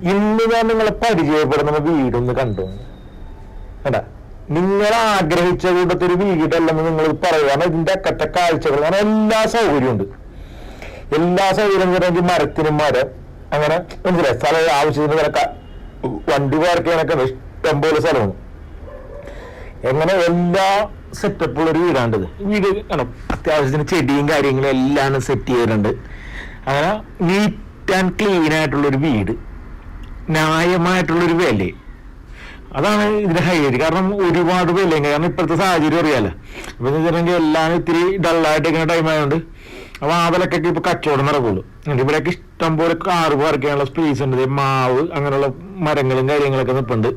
ഇന്ന് ഞാൻ നിങ്ങളെ പരിചയപ്പെടുന്ന വീടൊന്ന് കണ്ടു. കണ്ടാ? നിങ്ങൾ ആഗ്രഹിച്ച കൂട്ടത്തിൽ വീടല്ലെന്ന് നിങ്ങൾ പറയുക കാരണം ഇതിന്റെ അക്കത്തെ കാഴ്ചകൾ കാരണം എല്ലാ സൗകര്യവും ഉണ്ട്. എല്ലാ സൗകര്യം പറഞ്ഞെങ്കിൽ മരത്തിനും മരം അങ്ങനെ മനസ്സിലായി? സ്ഥലം ആവശ്യത്തിന് വണ്ടി പാർക്ക് ചെയ്യാനൊക്കെ ഇഷ്ടം പോലെ സ്ഥലമാണ് എങ്ങനെ എല്ലാ സെറ്റപ്പുള്ള ഒരു വീടാണ്ടത് വീട് കാണും അത്യാവശ്യത്തിന് ചെടിയും കാര്യങ്ങളും എല്ലാം സെറ്റ് ചെയ്തിട്ടുണ്ട്. അങ്ങനെ നീറ്റ് ആൻഡ് ക്ലീൻ ആയിട്ടുള്ള ഒരു വീട്. ന്യായമായിട്ടുള്ള ഒരു വില അതാണ് ഇതിന് ഹൈലൈറ്റ്. കാരണം ഒരുപാട് വിലയും കാരണം ഇപ്പോഴത്തെ സാഹചര്യം അറിയാലോ. അപ്പൊ എന്ന് വെച്ചിട്ടുണ്ടെങ്കിൽ എല്ലാം ഇത്തിരി ഡള്ളായിട്ട് ഇങ്ങനെ ടൈം ആയതുകൊണ്ട് അപ്പൊ ആ വിലക്കൊക്കെ ഇപ്പൊ കച്ചവടം നടക്കുള്ളൂ. എന്നിട്ട് ഇവിടെയൊക്കെ ഇഷ്ടം പോലെ കാറ് പറിക്കാനുള്ള സ്പേസ് ഉണ്ട്. മാവ് അങ്ങനെയുള്ള മരങ്ങളും കാര്യങ്ങളൊക്കെ നിൽപ്പുണ്ട്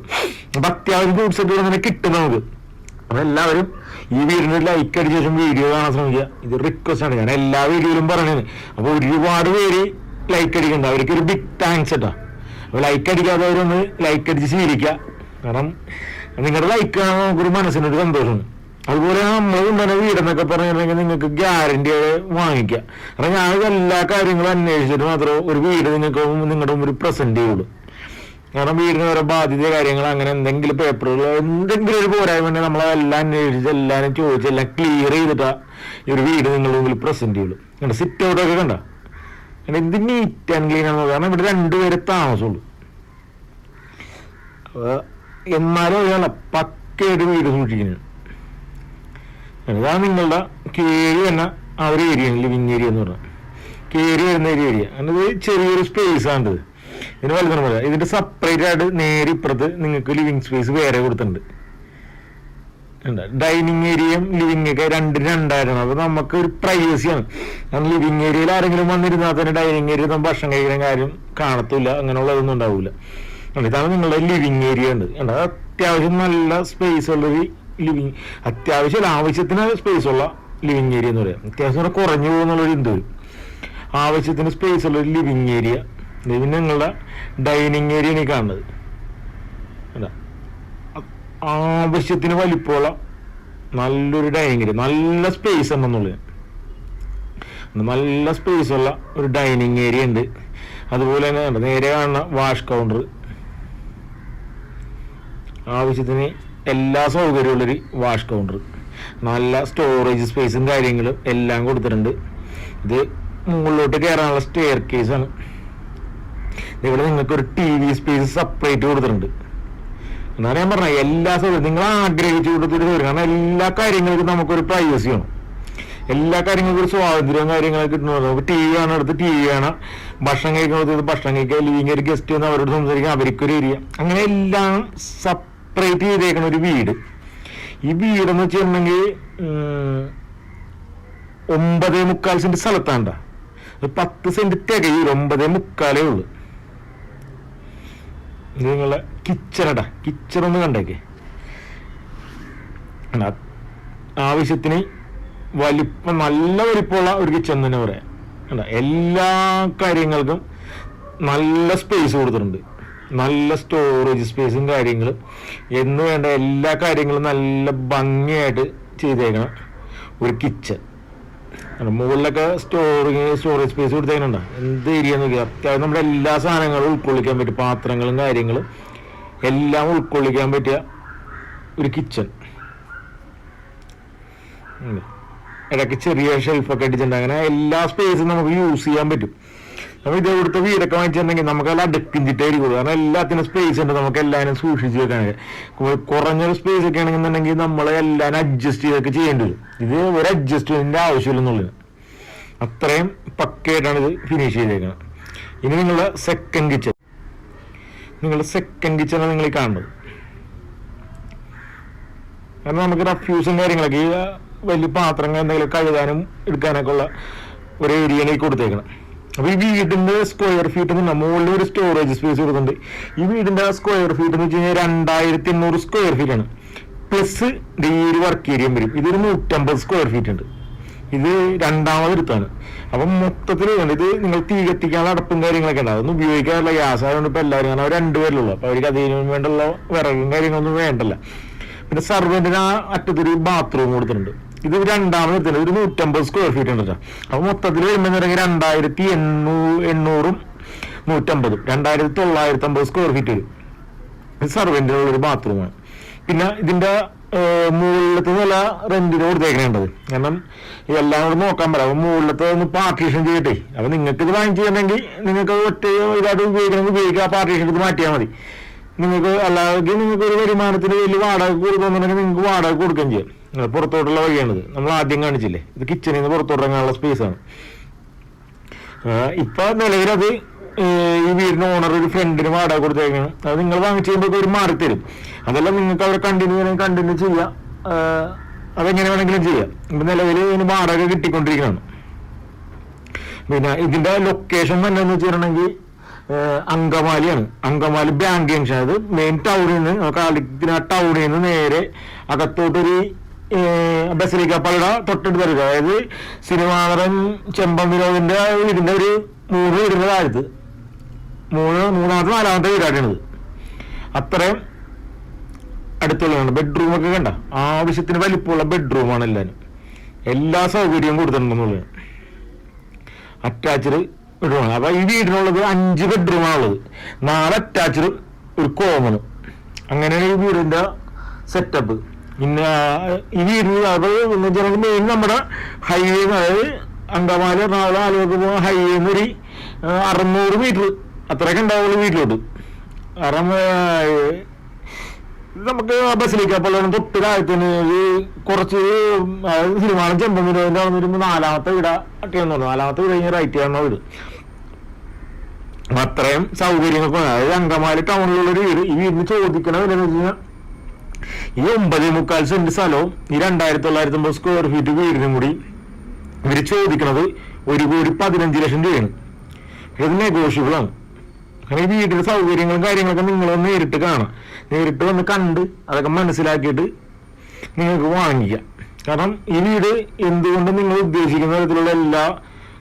അപ്പൊ അത്യാവശ്യം ഫ്രൂട്ട്സ് ഒക്കെ ഇങ്ങനെ കിട്ടും നമുക്ക്. അപ്പൊ എല്ലാവരും ഈ വീടിന് ലൈക്ക് അടിച്ച ശേഷം വീഡിയോ കാണാൻ ശ്രമിക്കുക. ഇത് റിക്വസ്റ്റ് ആണ്. ഞാൻ എല്ലാ വീഡിയോയിലും പറയണത് അപ്പൊ ഒരുപാട് പേര് ലൈക്ക് അടിക്കുന്നുണ്ട്. അവർക്ക് ഒരു ബിഗ് താങ്ക്സ് കേട്ടോ അപ്പൊ ലൈക്ക് അടിക്കാത്തവരൊന്ന് ലൈക്ക് അടിച്ച് ശീലിക്കുക കാരണം നിങ്ങളുടെ ലൈക്ക് കാണുമ്പോൾ നമുക്കൊരു മനസ്സിനൊരു സന്തോഷമാണ് അതുപോലെ നമ്മൾ തന്നെ വീടെന്നൊക്കെ പറഞ്ഞിട്ടുണ്ടെങ്കിൽ നിങ്ങൾക്ക് ഗ്യാരണ്ടി വാങ്ങിക്കാം. കാരണം ഞാൻ എല്ലാ കാര്യങ്ങളും അന്വേഷിച്ചിട്ട് മാത്രമേ ഒരു വീട് നിങ്ങൾക്ക് നിങ്ങളുടെ ഒരു പ്രസന്റ് ചെയ്യുള്ളൂ. കാരണം വീടിന് ഓരോ ബാധ്യത കാര്യങ്ങൾ അങ്ങനെ എന്തെങ്കിലും പേപ്പറുകൾ എന്തെങ്കിലും ഒരു പോരായ്മ ഉണ്ടെങ്കിൽ നമ്മളെല്ലാം അന്വേഷിച്ച് എല്ലാവരും ചോദിച്ച് എല്ലാം ക്ലിയർ ചെയ്തിട്ടാ ഈ ഒരു വീട് നിങ്ങളുടെ മുമ്പിൽ പ്രസന്റ് ചെയ്യുള്ളൂ. കണ്ട? സിറ്റ് ഔട്ടൊക്കെ കണ്ട? എന്ത് നീറ്റ് ആൻഡ് ക്ലീൻ ആണെന്ന് കാരണം ഇവിടെ രണ്ടുപേരെ താമസമുള്ളൂ എന്നാലും അതാണ് പക്കയായിട്ട് വീട് സൂക്ഷിക്കുന്നത് അതാണ് നിങ്ങളുടെ കയറി തന്നെ ആ ഒരു ഏരിയ ലിവിങ് ഏരിയ എന്ന് പറഞ്ഞാൽ. കയറി വരുന്ന ഒരു ഏരിയ ഇത് ചെറിയൊരു സ്പേസ് ആണിത് ഇതിന് വലുതാണ് പറയാം. ഇതിന്റെ സെപ്പറേറ്റ് ആയിട്ട് നേരെ ഇപ്പുറത്ത് നിങ്ങൾക്ക് ലിവിങ് സ്പേസ് വേറെ കൊടുത്തിട്ടുണ്ട്. ഡൈനിങ് ഏരിയയും ലിവിങ് ഒക്കെ രണ്ടും രണ്ടായിരുന്നു. അപ്പൊ നമുക്ക് ഒരു പ്രൈവസിയാണ് കാരണം ലിവിങ് ഏരിയയിൽ ആരെങ്കിലും വന്നിരുന്നാൽ തന്നെ ഡൈനിങ് ഏരിയ ഭക്ഷണം കഴിക്കുന്ന കാര്യം കാണത്തില്ല. അങ്ങനെയുള്ളതൊന്നും ഉണ്ടാവില്ല ഇതാണ് നിങ്ങളുടെ ലിവിങ് ഏരിയ ഉണ്ട്. അത് അത്യാവശ്യം നല്ല സ്പേസ് ഉള്ളൊരു ലിവിങ് അത്യാവശ്യം ആവശ്യത്തിന് സ്പേസ് ഉള്ള ലിവിങ് ഏരിയ എന്ന് പറയാം. അത്യാവശ്യം കുറഞ്ഞു പോകുന്നുള്ളൊരു ഇത് വരും? ആവശ്യത്തിന് സ്പേസ് ഉള്ള ഒരു ലിവിങ് ഏരിയ പിന്നെ നിങ്ങളുടെ ഡൈനിങ് ഏരിയ കാണുന്നത്. കണ്ടോ? ആവശ്യത്തിന് വലിപ്പമുള്ള നല്ലൊരു ഡൈനിങ് ഏരിയ നല്ല സ്പേസ് ഉണ്ടെന്നുള്ളത് നല്ല സ്പേസ് ഉള്ള ഒരു ഡൈനിങ് ഏരിയ ഉണ്ട്. അതുപോലെ തന്നെ നേരെ കാണുന്ന വാഷ് കൗണ്ടർ ആവശ്യത്തിന് എല്ലാ സൗകര്യമുള്ളൊരു വാഷ് കൗണ്ടർ നല്ല സ്റ്റോറേജ് സ്പേസും കാര്യങ്ങളും എല്ലാം കൊടുത്തിട്ടുണ്ട്. ഇത് മുകളിലോട്ട് കയറാനുള്ള സ്റ്റെയർ കേസാണ് ഇവിടെ നിങ്ങൾക്ക് ഒരു ടി വി സ്പേസ് സെപ്പറേറ്റ് കൊടുത്തിട്ടുണ്ട്. എന്നാണ് ഞാൻ പറഞ്ഞത് എല്ലാ സൗകര്യം നിങ്ങൾ ആഗ്രഹിച്ചു കൊടുത്തൊരു സൗകര്യം. കാരണം എല്ലാ കാര്യങ്ങൾക്കും നമുക്കൊരു പ്രൈവസി വേണം. എല്ലാ കാര്യങ്ങൾക്കും ഒരു സ്വാതന്ത്ര്യവും കാര്യങ്ങളൊക്കെ കിട്ടുന്നത് നമുക്ക് ടി വി ആണ് എടുത്ത് ടി വി ആണ് ഭക്ഷണം കഴിക്കുന്നത് ഭക്ഷണം കഴിക്കുക. അല്ലെങ്കിൽ ഒരു ഗസ്റ്റ് വന്ന് അവരോട് സംസാരിക്കുക. അവർക്കൊരു ഏരിയ അങ്ങനെ എല്ലാം സെപ്പറേറ്റ് ചെയ്തേക്കണ ഒരു വീട്. ഈ വീടെന്ന് വെച്ചിട്ടുണ്ടെങ്കിൽ ഒമ്പതേ മുക്കാൽ സെന്റ് സ്ഥലത്താണ്ട. പത്ത് സെന്റ് തികയൂല. ഒമ്പതേ മുക്കാലേ ഉള്ളു. ഇത് നിങ്ങളെ കിച്ചറൊന്ന് കിച്ചൺ ഒന്ന് കണ്ടേക്ക് ആവശ്യത്തിന് വലിപ്പം നല്ല വലിപ്പമുള്ള ഒരു കിച്ചൺ തന്നെ പറയാം? എല്ലാ കാര്യങ്ങൾക്കും നല്ല സ്പേസ് കൊടുത്തിട്ടുണ്ട്. നല്ല സ്റ്റോറേജ് സ്പേസും കാര്യങ്ങളും. എന്ന് വേണ്ട എല്ലാ കാര്യങ്ങളും നല്ല ഭംഗിയായിട്ട് ചെയ്തേക്കണം ഒരു കിച്ചൺ മുകളിലൊക്കെ സ്റ്റോറിങ് സ്റ്റോറേജ് സ്പേസ് കൊടുത്തേക്കുന്നുണ്ട്. എന്ത് ഏരിയ നോക്കി അത്യാവശ്യം നമ്മുടെ എല്ലാ സാധനങ്ങളും ഉൾക്കൊള്ളിക്കാൻ പറ്റും പാത്രങ്ങളും കാര്യങ്ങളും എല്ലാം ഉൾക്കൊള്ളിക്കാൻ പറ്റിയ ഒരു കിച്ചൺ ഇടയ്ക്ക് ചെറിയ ഷെൽഫൊക്കെ അടിച്ചിട്ടുണ്ട്. അങ്ങനെ എല്ലാ സ്പേസും നമുക്ക് യൂസ് ചെയ്യാൻ പറ്റും. അപ്പൊ ഇത് ഇവിടുത്തെ വീടൊക്കെ വാങ്ങിച്ചിട്ടുണ്ടെങ്കിൽ നമുക്ക് എല്ലാം അടുക്കും ചിട്ടായിരിക്കും കാരണം എല്ലാത്തിനും സ്പേസ് ഉണ്ട്. നമുക്ക് എല്ലാവരും സൂക്ഷിച്ച് വെക്കാനൊക്കെ കുറഞ്ഞൊരു സ്പേസ് ഒക്കെ ആണെന്നുണ്ടെങ്കിൽ നമ്മൾ എല്ലാവരും അഡ്ജസ്റ്റ് ചെയ്തൊക്കെ ചെയ്യേണ്ടി വരും. ഇത് ഒരു അഡ്ജസ്റ്റ്മെന്റിന്റെ ആവശ്യമില്ലെന്നുള്ളത് അത്രയും പക്കയായിട്ടാണ് ഇത് ഫിനിഷ് ചെയ്തേക്കുന്നത് ഇനി നിങ്ങളുടെ സെക്കൻഡ് കിച്ചൺ നിങ്ങളുടെ സെക്കൻഡ് കിച്ചണാണ് നിങ്ങൾ ഈ കാണുന്നത്. കാരണം നമുക്ക് റഫ്യൂസും കാര്യങ്ങളൊക്കെ വലിയ പാത്രങ്ങൾ എന്തെങ്കിലും കഴുകാനും എടുക്കാനൊക്കെ ഉള്ള ഒരു ഏരിയയിലേക്ക് കൊടുത്തേക്കണം അപ്പൊ ഈ വീടിന്റെ സ്ക്വയർ ഫീറ്റ് എന്ന് മുകളിൽ ഒരു സ്റ്റോറേജ് സ്പേസ് കൊടുക്കുന്നുണ്ട്. ഈ വീടിന്റെ സ്ക്വയർ ഫീറ്റ് എന്ന് വെച്ച് കഴിഞ്ഞാൽ രണ്ടായിരത്തി എണ്ണൂറ് സ്ക്വയർ ഫീറ്റ് ആണ് പ്ലസ് ഒരു വർക്ക് ഏരിയ വരും. ഇതൊരു നൂറ്റമ്പത് സ്ക്വയർ ഫീറ്റ് ഉണ്ട്. ഇത് രണ്ടാമത് എടുത്താണ്. അപ്പം മൊത്തത്തിൽ. ഇത് നിങ്ങൾ തീ കത്തിക്കാനുള്ള അടപ്പും കാര്യങ്ങളൊക്കെ ഉണ്ട്. അതൊന്നും ഉപയോഗിക്കാറില്ല. ഗ്യാസ് ആയതുകൊണ്ട് ഇപ്പൊ എല്ലാവരും കാരണം അവർ രണ്ടുപേരുള്ളൂ അപ്പോൾ അവർക്ക് അതിനു വേണ്ടുള്ള വിറകും കാര്യങ്ങളൊന്നും വേണ്ടല്ല. പിന്നെ സർവന്റിന് ആ അറ്റത്തൊരു ബാത്റൂം കൊടുത്തിട്ടുണ്ട്. ഇത് രണ്ടാമത് എടുത്തിട്ടുണ്ട് ഒരു നൂറ്റമ്പത് സ്ക്വയർ ഫീറ്റ് ഉണ്ട് അപ്പൊ മൊത്തത്തിൽ വരുമ്പോൾ രണ്ടായിരത്തി എണ്ണൂ എണ്ണൂറും നൂറ്റമ്പതും. രണ്ടായിരത്തി തൊള്ളായിരത്തി അമ്പത് സ്ക്വയർ ഫീറ്റ് വരും സർവെന്റിനുള്ള ഒരു ബാത്റൂമാണ് പിന്നെ ഇതിന്റെ മുകളിലത്തെ നില റെന്റിന് കൊടുത്തേക്കണേണ്ടത്. കാരണം ഇതെല്ലാം കൂടെ നോക്കാൻ പറയാം മുകളിലത്തെ ഒന്ന് പാർട്ടീഷൻ ചെയ്യട്ടെ അപ്പൊ നിങ്ങൾക്ക് ഇത് വാങ്ങിച്ചു തരണമെങ്കിൽ നിങ്ങൾക്ക് ഒറ്റ ഇതായിട്ട് ഉപയോഗിക്കണമെങ്കിൽ ഉപയോഗിക്കുക ആ പാർട്ടീഷൻ ഇത് മാറ്റിയാൽ മതി. നിങ്ങൾക്ക് അല്ലാതെ നിങ്ങൾക്ക് ഒരു വരുമാനത്തിന് വലിയ വാടക കൊടുക്കുന്നുണ്ടെങ്കിൽ നിങ്ങൾക്ക് വാടക കൊടുക്കുകയും ചെയ്യാം. പുറത്തോട്ടുള്ള വഴിയാണിത്. നമ്മൾ ആദ്യം കാണിച്ചില്ലേ? ഇത് കിച്ചണിൽ നിന്ന് പുറത്തോട്ടിറങ്ങാനുള്ള സ്പേസ് ആണ്. ആഹ് ഇപ്പൊ നിലവിലത് ഈ വീടിന് ഓണർ ഒരു ഫ്രണ്ടിന് വാടക കൊടുത്തേക്കാണ്. അത് നിങ്ങൾ വാങ്ങിച്ചു കഴിയുമ്പോൾ ഒരു മാറി തരും അതെല്ലാം നിങ്ങൾക്ക് അവരെ കണ്ടിന്യൂ ചെയ്യണമെങ്കിൽ കണ്ടിന്യൂ ചെയ്യാം. അതെങ്ങനെ വേണമെങ്കിലും ചെയ്യാം. ഇപ്പൊ നിലവിൽ ഇതിന് വാടക കിട്ടിക്കൊണ്ടിരിക്കുകയാണ് പിന്നെ ഇതിന്റെ ലൊക്കേഷൻ തന്നെ എന്ന് വെച്ചിട്ടുണ്ടെങ്കിൽ അങ്കമാലിയാണ്. അങ്കമാലി ബാങ്ക് ജംഗ്ഷൻ അത് മെയിൻ ടൗണിൽ നിന്ന് നമുക്ക് ടൗണിൽ നിന്ന് നേരെ അകത്തോട്ടൊരു ബസലിക്ക പള്ളിയുടെ തൊട്ടടുത്ത് വരിക അതായത് സിനിമാതരം ചെമ്പം വിനോദിന്റെ വീടിന്റെ ഒരു മൂന്ന് വീടിന്റെ താഴത്ത് മൂന്ന് മൂന്നാമത്തെ നാലാമത്തെ വീടാണിത് അത്രയും അടുത്തുള്ളതാണ്. ബെഡ്റൂം ഒക്കെ കണ്ട? ആവശ്യത്തിന് വലിപ്പമുള്ള ബെഡ്റൂമാണ് എല്ലാവരും എല്ലാ സൗകര്യവും കൊടുത്തിട്ടുണ്ടെന്നുള്ളത്. അറ്റാച്ച്ഡ് ബെഡ്റൂമാണ് അപ്പൊ ഈ വീടിനുള്ളത് അഞ്ച് ബെഡ്റൂമാണ് ഉള്ളത് നാല് അറ്റാച്ച്ഡ് ഒരു കോമണും. അങ്ങനെയാണ് ഈ വീടിന്റെ സെറ്റപ്പ് പിന്നെ ഇനി ഇരുന്ന് അത് എന്ന് മെയിൻ നമ്മുടെ ഹൈവേ അതായത് അങ്കമാലി എറണാകുളം ആലുവ പോകുന്ന ഹൈവേ ഒരു ആ, അറുന്നൂറ് മീറ്റർ അത്രയൊക്കെ ഉണ്ടാവുള്ളൂ വീട്ടിലോട്ട്. കാരണം നമുക്ക് ബസ്സിലേക്ക് അപ്പോൾ തൊട്ട് താഴത്തിന് കുറച്ച് സിനിമാനം ചെമ്പൻ വിനോദിന്റെ അവിടെ വരുമ്പോ നാലാമത്തെ വീട അട്ടിയാന്ന് തോന്നുന്നു നാലാമത്തെ വീട് കഴിഞ്ഞ റൈറ്റ് കാണുന്ന വീട് അത്രയും സൗകര്യങ്ങളൊക്കെ അതായത് അങ്കമാലി ടൗണിലുള്ള ഒരു വീട്. ഈ വീടിന് ചോദിക്കണ വില എന്ന് വെച്ച് കഴിഞ്ഞാൽ ഈ ഒമ്പതേ മുക്കാൽ സെന്റ് സ്ഥലവും ഈ രണ്ടായിരത്തി തൊള്ളായിരത്തി അമ്പത് സ്ക്വയർ ഫീറ്റ് വീടിനും കൂടി ഇവർ ചോദിക്കുന്നത് ഒരു കോടി പതിനഞ്ച് ലക്ഷം രൂപയാണ്. ഇത് നെഗോഷ്യബിൾ ആണ്. കാരണം ഈ വീട്ടിലെ സൗകര്യങ്ങളും കാര്യങ്ങളൊക്കെ നിങ്ങൾ നേരിട്ട് കാണാം. നേരിട്ട് വന്ന് കണ്ട് അതൊക്കെ മനസ്സിലാക്കിയിട്ട് നിങ്ങൾക്ക് വാങ്ങിക്കാം. കാരണം ഈ വീട് എന്തുകൊണ്ട് നിങ്ങൾ ഉദ്ദേശിക്കുന്ന തരത്തിലുള്ള എല്ലാ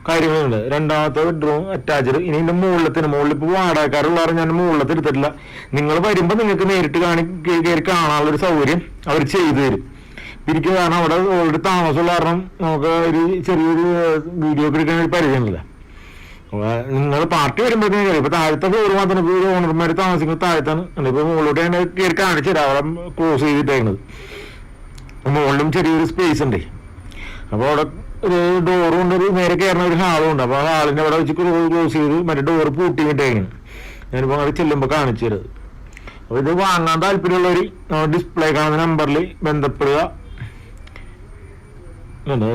കാര്യങ്ങളും ഉണ്ട് രണ്ടാമത്തെ ബെഡ്റൂം അറ്റാച്ച്ഡ് ഇനി ഇതിന്റെ മുകളിലത്തിന് മുകളിൽ ഇപ്പോൾ വാടകക്കാരുള്ള ഞാൻ മുകളിലത്തെ എടുത്തിട്ടില്ല. നിങ്ങൾ വരുമ്പോൾ നിങ്ങൾക്ക് നേരിട്ട് കാണി കയറി കാണാനുള്ള ഒരു സൗകര്യം അവർ ചെയ്തു തരും. ഇരിക്കും കാരണം അവിടെ ഓൾറെഡി താമസമുള്ള കാരണം നമുക്ക് ഒരു ചെറിയൊരു വീഡിയോ ഒക്കെ എടുക്കാൻ ഒരു പരിചയമില്ല നിങ്ങൾ പാർട്ടി വരുമ്പോഴത്തേക്കും ഇപ്പൊ താഴത്തെ ഫ്ലോർ മാത്രം ഇപ്പൊ ഓണർമാർ താമസിക്കുന്നത് താഴത്താണ്. ഇപ്പൊ മുകളിലോട്ട് ഞാൻ കയറി കാണിച്ചു തരാം. അവിടെ ക്ലോസ് ചെയ്തിട്ടേക്കണത്. മുകളിലും ചെറിയൊരു സ്പേസ് ഉണ്ട്. അപ്പൊ അവിടെ ഒരു ഡോറും ഉണ്ട് ഒരു നേരെ കയറുന്ന ഒരു ഹാളും ഉണ്ട്. അപ്പൊ ആ ഹാളിന്റെ അവിടെ വെച്ച് ക്ലോസ് ചെയ്ത് മറ്റേ ഡോർ പൂട്ടി പൂട്ടിയിട്ടേക്കാണ് ഞാനിപ്പോ അവിടെ ചെല്ലുമ്പോ കാണിച്ചു തരുന്നത് അപ്പൊ ഇത് വാങ്ങാൻ താല്പര്യമുള്ളവർ ഡിസ്പ്ലേ കാണുന്ന നമ്പറിൽ ബന്ധപ്പെടുക.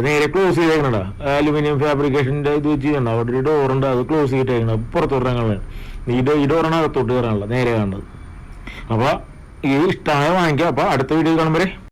നേരെ ക്ലോസ് ചെയ്തേക്കണടാ അലുമിനിയം ഫാബ്രിക്കേഷന്റെ ഇത് വെച്ച് ചെയ്യണ്ട അവിടെ ഒരു ഡോർ ഉണ്ട്. അത് ക്ലോസ് ചെയ്തിട്ടേക്കണം പുറത്തോട്ട് ഇറങ്ങാനുള്ള ഈ ഡോ ഈ ഡോറാണ് അകത്തോട്ട് കയറാനുള്ളത് നേരെ കാണുന്നത്. അപ്പൊ ഈ ഇഷ്ടമായ വാങ്ങിക്കാം. അപ്പൊ അടുത്ത വീഡിയോ കാണുമ്പോൾ